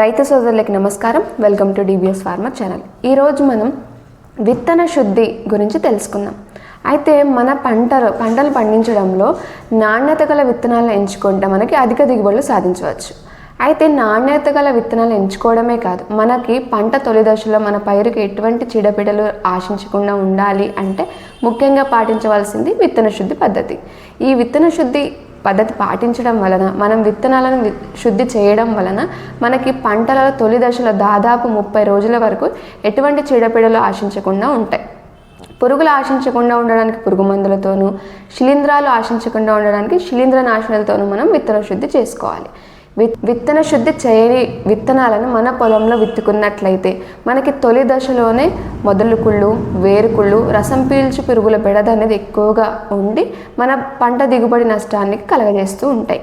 రైతు సోదరులకి నమస్కారం. Welcome to DBS farmer channel ఈరోజు మనం విత్తన శుద్ధి గురించి తెలుసుకుందాం. అయితే మన పంటలు పంటలు పండించడంలో నాణ్యత గల విత్తనాలను ఎంచుకుంటే మనకి అధిక దిగుబడులు సాధించవచ్చు. అయితే నాణ్యత గల విత్తనాలు ఎంచుకోవడమే కాదు మనకి పంట తొలి దశలో మన పైరుకి ఎటువంటి చీడపీడలు ఆశించకుండా ఉండాలి అంటే ముఖ్యంగా పాటించవలసింది విత్తన శుద్ధి పద్ధతి. ఈ విత్తన శుద్ధి పద్ధతి పాటించడం వలన మనం విత్తనాలను శుద్ధి చేయడం వలన మనకి పంటల తొలి దశలో దాదాపు ముప్పై రోజుల వరకు ఎటువంటి చీడపీడలు ఆశించకుండా ఉంటాయి. పురుగులు ఆశించకుండా ఉండడానికి పురుగు మందులతోనూ శిలీంధ్రాలు ఆశించకుండా ఉండడానికి శిలీంద్ర నాశనాలతోనూ మనం విత్తన శుద్ధి చేసుకోవాలి. విత్తన శుద్ధి చేయని విత్తనాలను మన పొలంలో విత్తుకున్నట్లయితే మనకి తొలి దశలోనే మొదలు కుళ్ళు వేరుకుళ్ళు రసం పీల్చు పురుగుల బెడద అనేది ఎక్కువగా ఉండి మన పంట దిగుబడి నష్టానికి కలగజేస్తూ ఉంటాయి.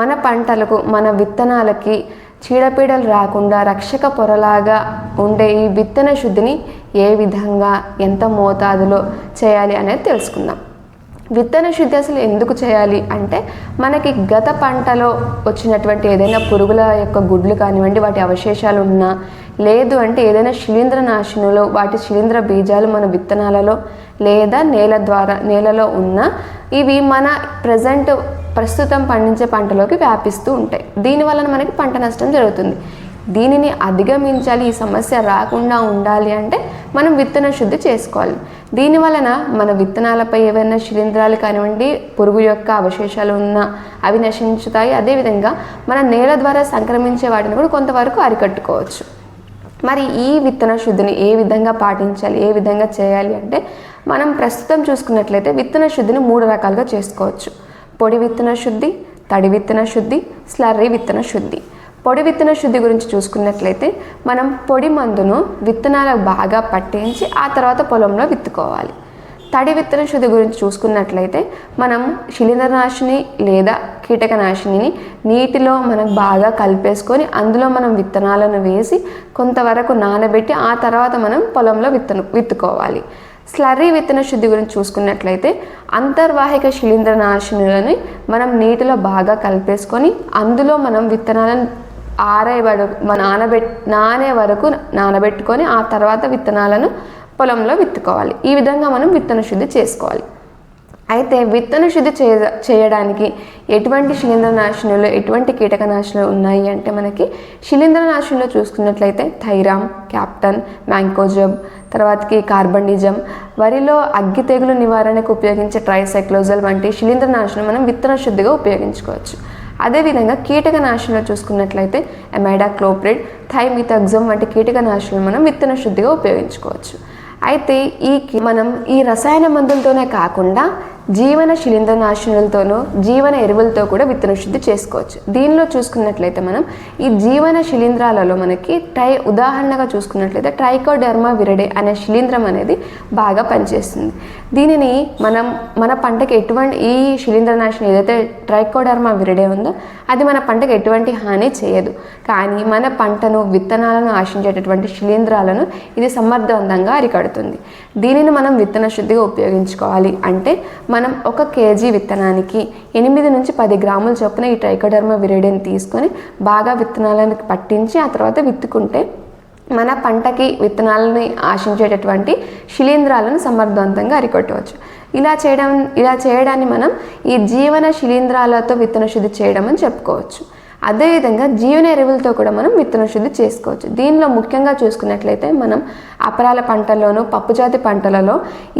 మన పంటలకు మన విత్తనాలకి చీడపీడలు రాకుండా రక్షక పొరలాగా ఉండే ఈ విత్తన శుద్ధిని ఏ విధంగా ఎంత మోతాదులో చేయాలి అనేది తెలుసుకుందాం. విత్తన శుద్ధి అసలు ఎందుకు చేయాలి? అంటే మనకి గత పంటలో వచ్చినటువంటి ఏదైనా పురుగుల యొక్క గుడ్లు కానివ్వండి వాటి అవశేషాలు ఉన్నా లేదు అంటే ఏదైనా శిలీంద్ర నాశనంలో వాటి శిలీంద్ర బీజాలు మన విత్తనాలలో లేదా నేల ద్వారా నేలలో ఉన్న ఇవి మన ప్రజెంట్ ప్రస్తుతం పండించే పంటలోకి వ్యాపిస్తూ ఉంటాయి. దీని వలన మనకి పంట నష్టం జరుగుతుంది. దీనిని అధిగమించాలి ఈ సమస్య రాకుండా ఉండాలి అంటే మనం విత్తన శుద్ధి చేసుకోవాలి. దీని వలన మన విత్తనాలపై ఏవైనా శిలీంధ్రాలు కానివ్వండి పురుగు యొక్క అవశేషాలు ఉన్నా అవి నశించుతాయి. అదేవిధంగా మన నేల ద్వారా సంక్రమించే వాటిని కూడా కొంతవరకు అరికట్టుకోవచ్చు. మరి ఈ విత్తన శుద్ధిని ఏ విధంగా పాటించాలి ఏ విధంగా చేయాలి అంటే మనం ప్రస్తుతం చూసుకున్నట్లయితే విత్తన శుద్ధిని మూడు రకాలుగా చేసుకోవచ్చు. పొడి విత్తన శుద్ధి తడి విత్తన శుద్ధి స్లర్రీ విత్తన శుద్ధి. పొడి విత్తన శుద్ధి గురించి చూసుకున్నట్లయితే మనం పొడి మందును విత్తనాలకు బాగా పట్టించి ఆ తర్వాత పొలంలో విత్తుకోవాలి. తడి విత్తన శుద్ధి గురించి చూసుకున్నట్లయితే మనం శిలీంద్రనాశిని లేదా కీటకనాశిని నీటిలో మనం బాగా కలిపేసుకొని అందులో మనం విత్తనాలను వేసి కొంతవరకు నానబెట్టి ఆ తర్వాత మనం పొలంలో విత్తన విత్తుకోవాలి. స్లర్రీ విత్తన శుద్ధి గురించి చూసుకున్నట్లయితే అంతర్వాహిక శిలీంద్రనాశినులని మనం నీటిలో బాగా కలిపేసుకొని అందులో మనం విత్తనాలను ఆరే వరకు నానబెట్ నానే వరకు నానబెట్టుకొని ఆ తర్వాత విత్తనాలను పొలంలో విత్తుకోవాలి. ఈ విధంగా మనం విత్తన శుద్ధి చేసుకోవాలి. అయితే విత్తన శుద్ధి చేయ చేయడానికి ఎటువంటి శిలీంద్రనాశనులు ఎటువంటి కీటకనాశనాలు ఉన్నాయి అంటే మనకి శిలీంద్రనాశనంలో చూసుకున్నట్లయితే థైరామ్ క్యాప్టన్ మ్యాంకోజబ్ తర్వాతకి కార్బండిజం వరిలో అగ్గి తెగులు నివారణకు ఉపయోగించే ట్రైసైక్లోజల్ వంటి శిలీంద్రనాశనం మనం విత్తన శుద్ధిగా ఉపయోగించుకోవచ్చు. అదేవిధంగా కీటకనాశనంలో చూసుకున్నట్లయితే ఎమైడా క్లోప్రిడ్ థైమిథగ్జమ్ వంటి కీటకనాశనాలు మనం విత్తన శుద్ధిగా ఉపయోగించుకోవచ్చు. అయితే ఈ మనం ఈ రసాయన మందులతోనే కాకుండా జీవన శిలీంద్రనాశనులతోనూ జీవన ఎరువులతో కూడా విత్తన శుద్ధి చేసుకోవచ్చు. దీనిలో చూసుకున్నట్లయితే మనం ఈ జీవన శిలీంధ్రాలలో మనకి ట్రై ఉదాహరణగా చూసుకున్నట్లయితే ట్రైకోడెర్మా విరడే అనే శిలీంద్రం అనేది బాగా పనిచేస్తుంది. దీనిని మనం మన పంటకి ఎటువంటి ఈ శిలీంద్రనాశనం ఏదైతే ట్రైకోడెర్మా విరడే ఉందో అది మన పంటకు ఎటువంటి హాని చేయదు. కానీ మన పంటను విత్తనాలను ఆశించేటటువంటి శిలీంధ్రాలను ఇది సమర్థవంతంగా అరికడుతుంది. దీనిని మనం విత్తన శుద్ధిగా ఉపయోగించుకోవాలి అంటే మన మనం ఒక కేజీ విత్తనానికి ఎనిమిది నుంచి పది గ్రాముల చొప్పున ఈ ట్రైకోడర్మా విరేడిని తీసుకొని బాగా విత్తనాలను పట్టించి ఆ తర్వాత విత్తుకుంటే మన పంటకి విత్తనాలని ఆశించేటటువంటి శిలీంధ్రాలను సమర్థవంతంగా అరికొట్టవచ్చు. ఇలా చేయడం ఇలా చేయడాన్ని మనం ఈ జీవన శిలీంధ్రాలతో విత్తన శుద్ధి చేయడం అని చెప్పుకోవచ్చు. అదేవిధంగా జీవన ఎరువులతో కూడా మనం విత్తన శుద్ధి చేసుకోవచ్చు. దీనిలో ముఖ్యంగా చూసుకున్నట్లయితే మనం అపరాల పంటల్లోనూ పప్పుజాతి పంటలలో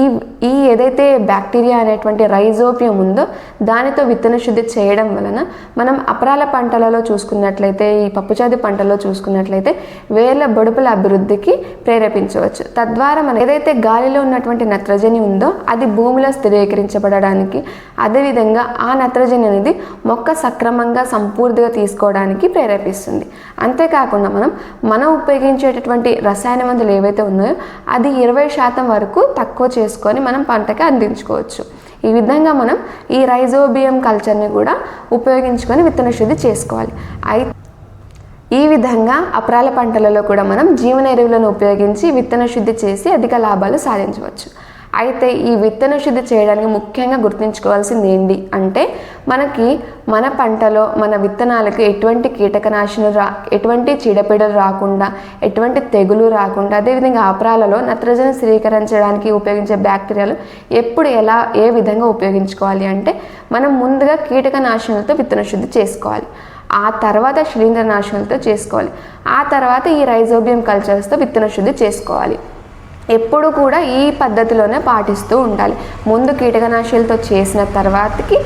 ఈ ఈ ఏదైతే బ్యాక్టీరియా అనేటువంటి రైజోపియం ఉందో దానితో విత్తన శుద్ధి చేయడం వలన మనం అపరాల పంటలలో చూసుకున్నట్లయితే ఈ పప్పుజాతి పంటల్లో చూసుకున్నట్లయితే వేర్ల బొడుపుల అభివృద్ధికి ప్రేరేపించవచ్చు. తద్వారా మనం ఏదైతే గాలిలో ఉన్నటువంటి నత్రజని ఉందో అది భూమిలో స్థిరీకరించబడడానికి అదేవిధంగా ఆ నత్రజని అనేది మొక్క సక్రమంగా సంపూర్తిగా తీసుకోవడానికి ప్రేరేపిస్తుంది. అంతేకాకుండా మనం మనం ఉపయోగించేటటువంటి రసాయన మందులు ఏవైతే ఉన్నాయో అది ఇరవై శాతం వరకు తక్కువ చేసుకొని మనం పంటకి అందించుకోవచ్చు. ఈ విధంగా మనం ఈ రైజోబియం కల్చర్ని కూడా ఉపయోగించుకొని విత్తన శుద్ధి చేసుకోవాలి. అయితే ఈ విధంగా అపరాల పంటలలో కూడా మనం జీవన ఎరువులను ఉపయోగించి విత్తన శుద్ధి చేసి అధిక లాభాలు సాధించవచ్చు. అయితే ఈ విత్తన శుద్ధి చేయడానికి ముఖ్యంగా గుర్తుంచుకోవాల్సింది ఏంటి అంటే మనకి మన పంటలో మన విత్తనాలకు ఎటువంటి కీటకనాశనం రా ఎటువంటి చీడపీడలు రాకుండా ఎటువంటి తెగులు రాకుండా అదేవిధంగా ఆపరాలలో నత్రజని స్థిరీకరించడానికి ఉపయోగించే బ్యాక్టీరియాలు ఎప్పుడు ఎలా ఏ విధంగా ఉపయోగించుకోవాలి అంటే మనం ముందుగా కీటకనాశులతో విత్తన శుద్ధి చేసుకోవాలి. ఆ తర్వాత శిలీంద్రనాశులతో చేసుకోవాలి. ఆ తర్వాత ఈ రైజోబియం కల్చర్స్తో విత్తన శుద్ధి చేసుకోవాలి. ఎప్పుడు కూడా ఈ పద్ధతిలోనే పాటిస్తూ ఉండాలి. ముందు కీటకనాశులతో చేసిన తర్వాతకి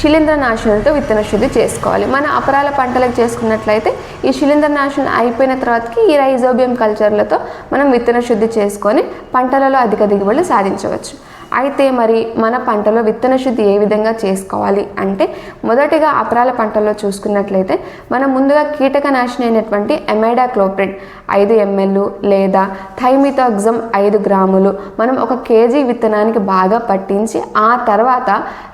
శిలీంద్రనాశులతో విత్తన శుద్ధి చేసుకోవాలి. మన అపరాల పంటలకు చేసుకున్నట్లయితే ఈ శిలీంద్రనాశనం అయిపోయిన తర్వాతకి ఈ రైజోబియం కల్చర్లతో మనం విత్తన శుద్ధి చేసుకొని పంటలలో అధిక దిగుబడులు సాధించవచ్చు. అయితే మరి మన పంటలో విత్తన శుద్ధి ఏ విధంగా చేసుకోవాలి అంటే మొదటిగా అపరాల పంటల్లో చూసుకున్నట్లయితే మనం ముందుగా కీటకనాశిని అయినటువంటి ఎమైడా క్లోప్రిడ్ ఐదు ఎంఎల్ లేదా థైమిథాగ్జమ్ ఐదు గ్రాములు మనం ఒక కేజీ విత్తనానికి బాగా పట్టించి ఆ తర్వాత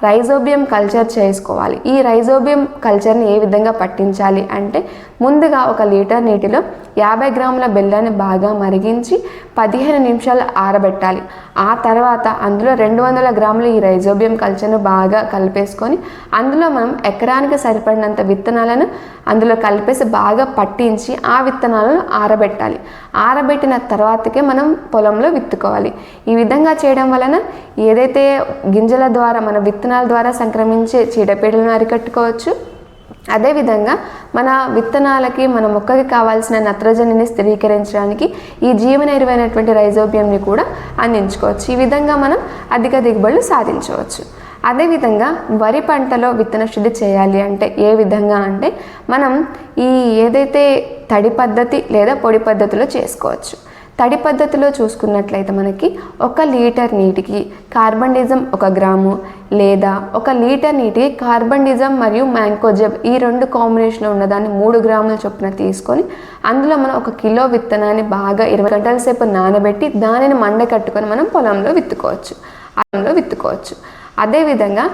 రైజోబియం కల్చర్ చేసుకోవాలి. ఈ రైజోబియం కల్చర్ని ఏ విధంగా పట్టించాలి అంటే ముందుగా ఒక లీటర్ నీటిలో యాభై గ్రాముల బెల్లాన్ని బాగా మరిగించి పదిహేను నిమిషాలు ఆరబెట్టాలి. ఆ తర్వాత అందులో రెండు వందల గ్రాముల ఈ రైజోబియం కల్చర్ను బాగా కలిపేసుకొని అందులో మనం ఎకరానికి సరిపడినంత విత్తనాలను అందులో కలిపేసి బాగా పట్టించి ఆ విత్తనాలను ఆరబెట్టాలి. ఆరబెట్టిన తర్వాతకే మనం పొలంలో విత్తుకోవాలి. ఈ విధంగా చేయడం వలన ఏదైతే గింజల ద్వారా మన విత్తనాల ద్వారా సంక్రమించే చీడపీడలను అరికట్టుకోవచ్చు. అదేవిధంగా మన విత్తనాలకి మన మొక్కకి కావాల్సిన నత్రజనిని స్థిరీకరించడానికి ఈ జీవన ఎరువైనటువంటి రైజోబియంని కూడా అందించుకోవచ్చు. ఈ విధంగా మనం అధిక దిగుబడులు సాధించవచ్చు. అదేవిధంగా వరి పంటలో విత్తన శుద్ధి చేయాలి అంటే ఏ విధంగా అంటే మనం ఈ ఏదైతే తడి పద్ధతి లేదా పొడి పద్ధతిలో చేసుకోవచ్చు. తడి పద్ధతిలో చూసుకున్నట్లయితే మనకి ఒక లీటర్ నీటికి కార్బన్డిజం ఒక గ్రాము లేదా ఒక లీటర్ నీటికి కార్బండిజం మరియు మ్యాంకోజెబ్ ఈ రెండు కాంబినేషన్లో ఉన్నదాన్ని మూడు గ్రాముల చొప్పున తీసుకొని అందులో మనం ఒక కిలో విత్తనాన్ని బాగా ఇరవై గంటల సేపు నానబెట్టి దానిని మండ కట్టుకొని మనం పొలంలో విత్తుకోవచ్చు. పొలంలో విత్తుకోవచ్చు. అదేవిధంగా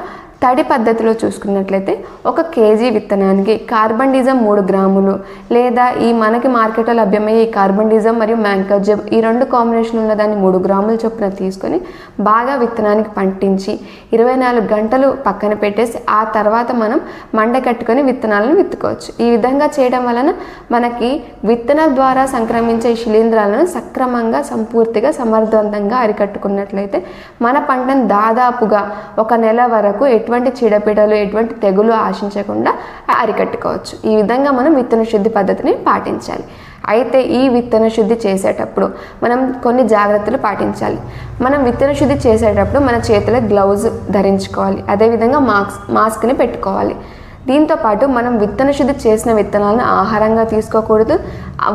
తడి పద్ధతిలో చూసుకున్నట్లయితే ఒక కేజీ విత్తనానికి కార్బన్డిజం మూడు గ్రాములు లేదా ఈ మనకి మార్కెట్లో లభ్యమయ్యే ఈ కార్బన్డిజం మరియు మ్యాంకోజెబ్ ఈ రెండు కాంబినేషన్ ఉన్న దాన్ని మూడు గ్రాముల చొప్పున తీసుకొని బాగా విత్తనానికి పంటించి ఇరవై నాలుగు గంటలు పక్కన పెట్టేసి ఆ తర్వాత మనం మండ కట్టుకొని విత్తనాలను విత్తుకోవచ్చు. ఈ విధంగా చేయడం వలన మనకి విత్తనాల ద్వారా సంక్రమించే శిలీంధ్రాలను సక్రమంగా సంపూర్తిగా సమర్థవంతంగా అరికట్టుకున్నట్లయితే మన పంటను దాదాపుగా ఒక నెల వరకు ఎటువంటి చీడపీడలు ఎటువంటి తెగులు ఆశించకుండా అరికట్టుకోవచ్చు. ఈ విధంగా మనం విత్తన శుద్ధి పద్ధతిని పాటించాలి. అయితే ఈ విత్తన శుద్ధి చేసేటప్పుడు మనం కొన్ని జాగ్రత్తలు పాటించాలి. మనం విత్తన శుద్ధి చేసేటప్పుడు మన చేతిలో గ్లౌజ్ ధరించుకోవాలి. అదేవిధంగా మాస్క్ మాస్క్ని పెట్టుకోవాలి. దీంతో పాటు మనం విత్తన శుద్ధి చేసిన విత్తనాలను ఆహారంగా తీసుకోకూడదు.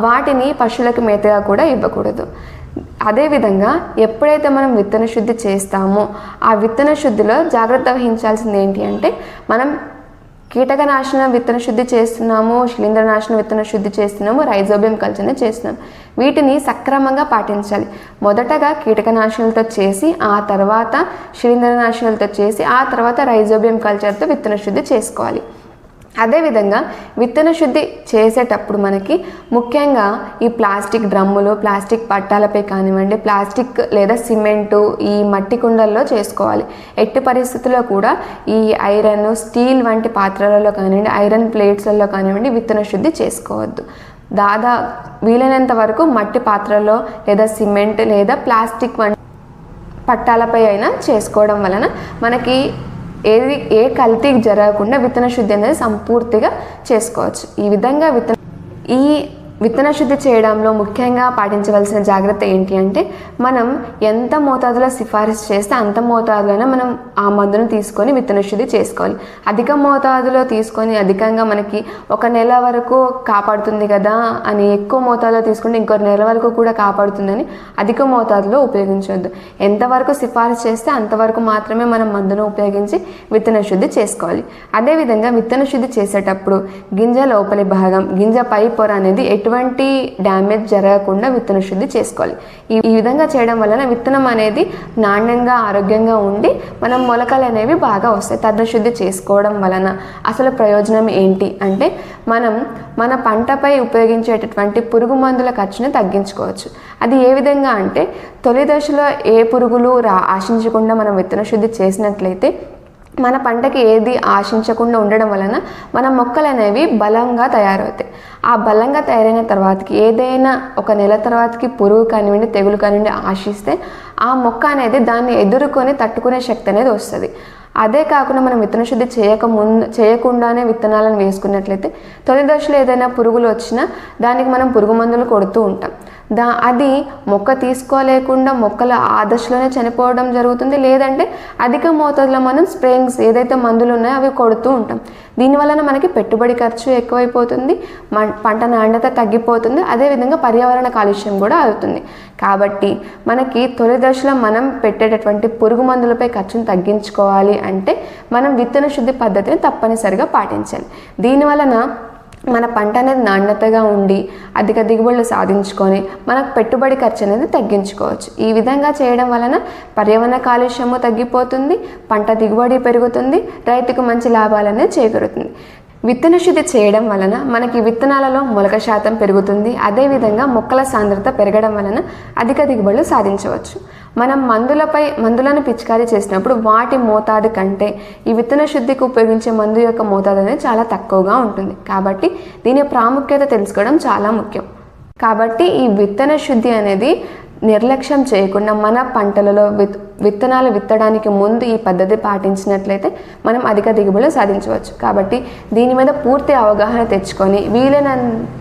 వాటిని పశువులకు మేతగా కూడా ఇవ్వకూడదు. అదేవిధంగా ఎప్పుడైతే మనం విత్తన శుద్ధి చేస్తామో ఆ విత్తన శుద్ధిలో జాగ్రత్త వహించాల్సింది ఏంటి అంటే మనం కీటకనాశన విత్తన శుద్ధి చేస్తున్నాము శిలీంద్రనాశన విత్తన శుద్ధి చేస్తున్నాము రైజోబియం కల్చర్ని చేస్తున్నాం. వీటిని సక్రమంగా పాటించాలి. మొదటగా కీటకనాశనాలతో చేసి ఆ తర్వాత శిలీంద్రనాశనాలతో చేసి ఆ తర్వాత రైజోబియం కల్చర్తో విత్తన శుద్ధి చేసుకోవాలి. అదేవిధంగా విత్తన శుద్ధి చేసేటప్పుడు మనకి ముఖ్యంగా ఈ ప్లాస్టిక్ డ్రమ్ములు ప్లాస్టిక్ పట్టాలపై కానివ్వండి ప్లాస్టిక్ లేదా సిమెంటు ఈ మట్టి కుండల్లో చేసుకోవాలి. ఎట్టి పరిస్థితుల్లో కూడా ఈ ఐరన్ స్టీల్ వంటి పాత్రలలో కానివ్వండి ఐరన్ ప్లేట్స్లలో కానివ్వండి విత్తన శుద్ధి చేసుకోవద్దు. దాదా వీలైనంత వరకు మట్టి పాత్రలో లేదా సిమెంట్ లేదా ప్లాస్టిక్ వంటి పట్టాలపై అయినా చేసుకోవడం వలన మనకి ఏది ఏ కల్తీ జరగకుండా విత్తన శుద్ధి అనేది సంపూర్తిగా చేసుకోవచ్చు. ఈ విధంగా విత్తన ఈ విత్తన శుద్ధి చేయడంలో ముఖ్యంగా పాటించవలసిన జాగ్రత్త ఏంటి అంటే మనం ఎంత మోతాదులో సిఫారసు చేస్తే అంత మోతాదులోనే మనం ఆ మందును తీసుకొని విత్తన శుద్ధి చేసుకోవాలి. అధిక మోతాదులో తీసుకొని అధికంగా మనకి ఒక నెల వరకు కాపాడుతుంది కదా అని ఎక్కువ మోతాదులో తీసుకుంటే ఇంకో నెల వరకు కూడా కాపాడుతుందని అధిక మోతాదులో ఉపయోగించవద్దు. ఎంతవరకు సిఫారసు చేస్తే అంతవరకు మాత్రమే మనం మందును ఉపయోగించి విత్తన శుద్ధి చేసుకోవాలి. అదేవిధంగా విత్తన శుద్ధి చేసేటప్పుడు గింజ లోపలి భాగం గింజ పై పొర అనేది ఎటు ఎటువంటి డ్యామేజ్ జరగకుండా విత్తన శుద్ధి చేసుకోవాలి. ఈ ఈ విధంగా చేయడం వలన విత్తనం అనేది నాణ్యంగా ఆరోగ్యంగా ఉండి మనం మొలకలు అనేవి బాగా వస్తాయి. తద్ద శుద్ధి చేసుకోవడం వలన అసలు ప్రయోజనం ఏంటి అంటే మనం మన పంటపై ఉపయోగించేటటువంటి పురుగు మందుల ఖర్చుని తగ్గించుకోవచ్చు. అది ఏ విధంగా అంటే తొలి దశలో ఏ పురుగులు రా ఆశించకుండా మనం విత్తన శుద్ధి చేసినట్లయితే మన పంటకి ఏది ఆశించకుండా ఉండడం వలన మన మొక్కలు అనేవి బలంగా తయారవుతాయి. ఆ బలంగా తయారైన తర్వాతకి ఏదైనా ఒక నెల తర్వాతకి పురుగు కానివ్వండి తెగులు కానివ్వండి ఆశిస్తే ఆ మొక్క అనేది దాన్ని ఎదుర్కొని తట్టుకునే శక్తి అనేది వస్తుంది. అదే కాకుండా మనం విత్తన శుద్ధి చేయక ముందు చేయకుండానే విత్తనాలను వేసుకున్నట్లయితే తొలి దశలో ఏదైనా పురుగులు వచ్చినా దానికి మనం పురుగు మందులు కొడుతూ ఉంటాం. దా అది మొక్క తీసుకోలేకుండా మొక్కలు ఆ దశలోనే చనిపోవడం జరుగుతుంది. లేదంటే అధిక మోతాదులో మనం స్ప్రేయింగ్స్ ఏదైతే మందులు ఉన్నాయో అవి కొడుతూ ఉంటాం. దీనివలన మనకి పెట్టుబడి ఖర్చు ఎక్కువైపోతుంది. మం- పంట నాణ్యత తగ్గిపోతుంది. అదేవిధంగా పర్యావరణ కాలుష్యం కూడా అవుతుంది. కాబట్టి మనకి తొలి దశలో మనం పెట్టేటటువంటి పురుగు మందులపై ఖర్చును తగ్గించుకోవాలి అంటే మనం విత్తన శుద్ధి పద్ధతిని తప్పనిసరిగా పాటించాలి. దీనివలన మన పంట అనేది నాణ్యతగా ఉండి అధిక దిగుబడులు సాధించుకొని మనకు పెట్టుబడి ఖర్చు అనేది తగ్గించుకోవచ్చు. ఈ విధంగా చేయడం వలన పర్యావరణ కాలుష్యము తగ్గిపోతుంది పంట దిగుబడి పెరుగుతుంది రైతుకు మంచి లాభాలనేది చేకూరుతుంది. విత్తన శుద్ధి చేయడం వలన మనకి విత్తనాలలో మొలక శాతం పెరుగుతుంది అదేవిధంగా మొక్కల సాంద్రత పెరగడం వలన అధిక దిగుబడులు సాధించవచ్చు. మనం మందులపై మందులను పిచికారీ చేసినప్పుడు వాటి మోతాదు కంటే ఈ విత్తన శుద్ధికి ఉపయోగించే మందు యొక్క మోతాదు అనేది చాలా తక్కువగా ఉంటుంది. కాబట్టి దీని ప్రాముఖ్యత తెలుసుకోవడం చాలా ముఖ్యం. కాబట్టి ఈ విత్తన శుద్ధి అనేది నిర్లక్ష్యం చేయకుండా మన పంటలలో విత్ విత్తనాలు విత్తడానికి ముందు ఈ పద్ధతి పాటించినట్లయితే మనం అధిక దిగుబడులు సాధించవచ్చు. కాబట్టి దీని మీద పూర్తి అవగాహన తెచ్చుకొని వీలైన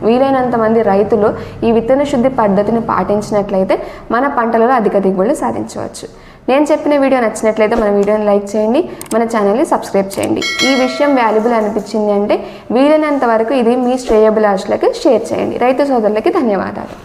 వీలైనంత మంది రైతులు ఈ విత్తన శుద్ధి పద్ధతిని పాటించినట్లయితే మన పంటలలో అధిక దిగుబడులు సాధించవచ్చు. నేను చెప్పిన వీడియో నచ్చినట్లయితే మన వీడియోని లైక్ చేయండి మన ఛానల్ని సబ్స్క్రైబ్ చేయండి. ఈ విషయం వాల్యుబుల్ అనిపించింది అంటే వీలైనంత వరకు ఇది మీ శ్రేయభిలాషులకి షేర్ చేయండి. రైతు సోదరులకి ధన్యవాదాలు.